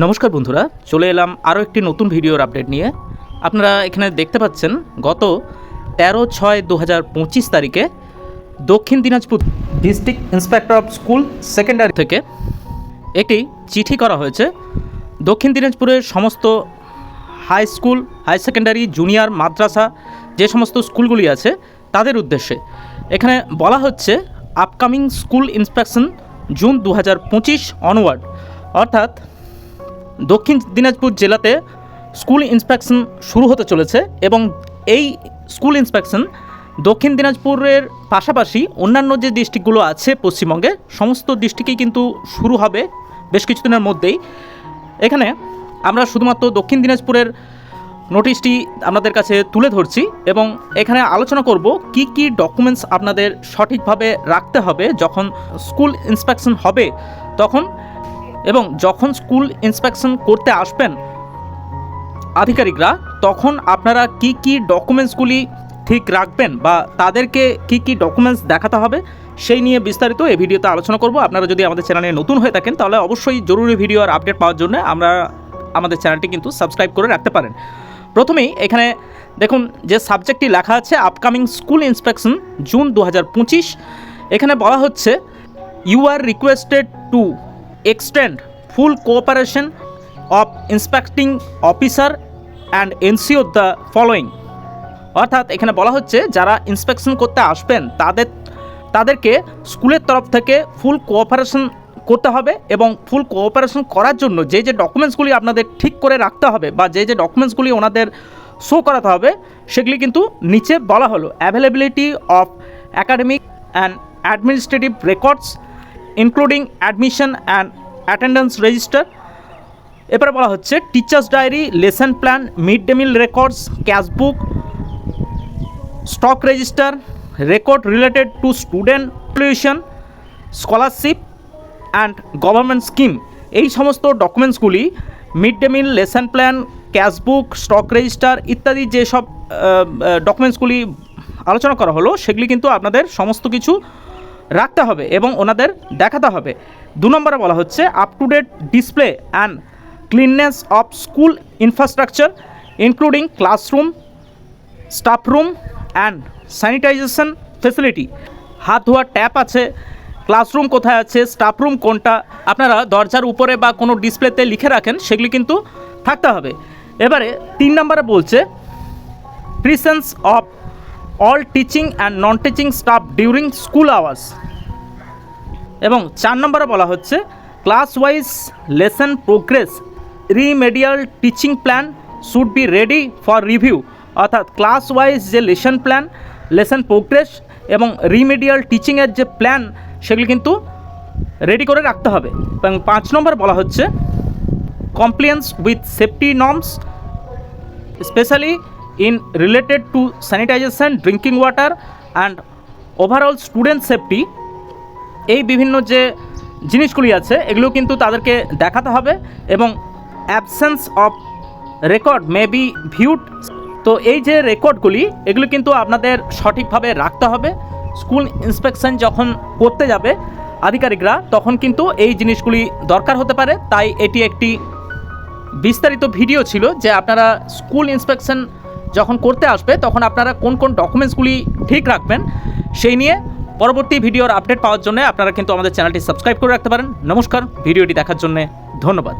নমস্কার বন্ধুরা, চলে এলাম আরও একটি নতুন ভিডিওর আপডেট নিয়ে। আপনারা এখানে দেখতে পাচ্ছেন, গত তেরো ছয় দু হাজার পঁচিশ তারিখে Dakshin Dinajpur district inspector of school secondary থেকে একটি চিঠি করা হয়েছে। দক্ষিণ দিনাজপুরের সমস্ত high school, high secondary, junior, মাদ্রাসা যে সমস্ত স্কুলগুলি আছে, তাদের উদ্দেশ্যে। এখানে বলা হচ্ছে আপকামিং স্কুল ইন্সপেকশন জুন দু হাজার পঁচিশ অনওয়ার্ড অর্থাৎ দক্ষিণ দিনাজপুর জেলাতে স্কুল ইন্সপেকশন শুরু হতে চলেছে এবং এই স্কুল ইন্সপেকশন দক্ষিণ দিনাজপুরের পাশাপাশি অন্যান্য যে ডিস্ট্রিক্টগুলো আছে পশ্চিমবঙ্গে, সমস্ত ডিস্ট্রিক্টেই কিন্তু শুরু হবে বেশ কিছুদিনের মধ্যেই। এখানে আমরা শুধুমাত্র দক্ষিণ দিনাজপুরের নোটিশটি আপনাদের কাছে তুলে ধরছি এবং এখানে আলোচনা করব কি কি ডকুমেন্টস আপনাদের সঠিকভাবে রাখতে হবে যখন স্কুল ইন্সপেকশন হবে, তখন এবং যখন স্কুল ইন্সপেকশন করতে আসবেন আধিকারিকরা, তখন আপনারা কি কি ডকুমেন্টসগুলি ঠিক রাখবেন বা তাদেরকে কি কি ডকুমেন্টস দেখাতে হবে, সেই নিয়ে বিস্তারিত এই ভিডিওতে আলোচনা করব। আপনারা যদি আমাদের চ্যানেলে নতুন হয়ে থাকেন, তাহলে অবশ্যই জরুরি ভিডিও আর আপডেট পাওয়ার জন্য আমরা আমাদের চ্যানেলটি কিন্তু সাবস্ক্রাইব করে রাখতে পারেন। প্রথমেই এখানে দেখুন যে সাবজেক্টটি লেখা আছে, আপকামিং স্কুল ইন্সপেকশন, জুন দু হাজার পঁচিশ। এখানে বলা হচ্ছে you are requested to extend full cooperation of inspecting officer and ensure the following অর্থাৎ এখানে বলা হচ্ছে, যারা ইন্সপেকশন করতে আসবেন, তাদের, তাদেরকে স্কুলের তরফ থেকে ফুল কোঅপারেশন করতে হবে এবং ফুল কোঅপারেশন করার জন্য যে যে ডকুমেন্টসগুলি আপনাদের ঠিক করে রাখতে হবে বা যে যে ডকুমেন্টসগুলি ওনাদের শো করাতে হবে, সেগুলি কিন্তু নিচে বলা হলো। Availability of academic and administrative records including admission and attendance register এরপরে বলা হচ্ছে teachers diary lesson plan mid day meal records cashbook stock register record related to student pollution scholarship and government scheme এই সমস্ত ডকুমেন্টসগুলি mid day meal lesson plan cashbook stock register ইত্যাদি যেসব ডকুমেন্টসগুলি আলোচনা করা হলো, সেগুলি কিন্তু আপনাদের সমস্ত কিছু রাখতে হবে এবং ওনাদের দেখাতে হবে। দু নম্বরে বলা হচ্ছে up to date display and cleanliness of school infrastructure including classroom staff room and sanitization facility হাত ধোয়ার ট্যাপ আছে ক্লাসরুম কোথায় আছে স্টাফ রুম কোনটা, আপনারা দরজার উপরে বা কোনো ডিসপ্লেতে লিখে রাখেন, সেগুলি কিন্তু থাকতে হবে। এবারে তিন নম্বরে বলছে presence of all teaching and non teaching staff during school hours এবং চার নম্বরে বলা হচ্ছে class wise lesson progress remedial teaching plan should be ready for review অর্থাৎ ক্লাস ওয়াইজ যে লেসন প্ল্যান লেসন প্রোগ্রেস এবং রিমেডিয়াল টিচিংয়ের যে প্ল্যান সেগুলি কিন্তু রেডি করে রাখতে হবে। এবং পাঁচ নম্বর বলা হচ্ছে compliance with safety norms specially in related to sanitization drinking water and overall student safety এই বিভিন্ন যে জিনিসগুলি আছে, এগুলো কিন্তু তাদেরকে দেখাতে হবে এবং absence of record may be viewed তো এই যে রেকর্ডগুলি এগুলো কিন্তু আপনাদের সঠিকভাবে রাখতে হবে। স্কুল ইন্সপেকশন যখন করতে যাবে আধিকারিকরা, তখন কিন্তু এই জিনিসগুলি দরকার হতে পারে। তাই এটি একটি বিস্তারিত ভিডিও ছিল যে আপনারা স্কুল ইন্সপেকশন যখন করতে আসবে, তখন আপনারা কোন কোন ডকুমেন্টসগুলি ঠিক রাখবেন, সেই নিয়ে পরবর্তী ভিডিওর আপডেট পাওয়ার জন্য আপনারা কিন্তু আমাদের চ্যানেলটি সাবস্ক্রাইব করে রাখতে পারেন। নমস্কার, ভিডিওটি দেখার জন্য ধন্যবাদ।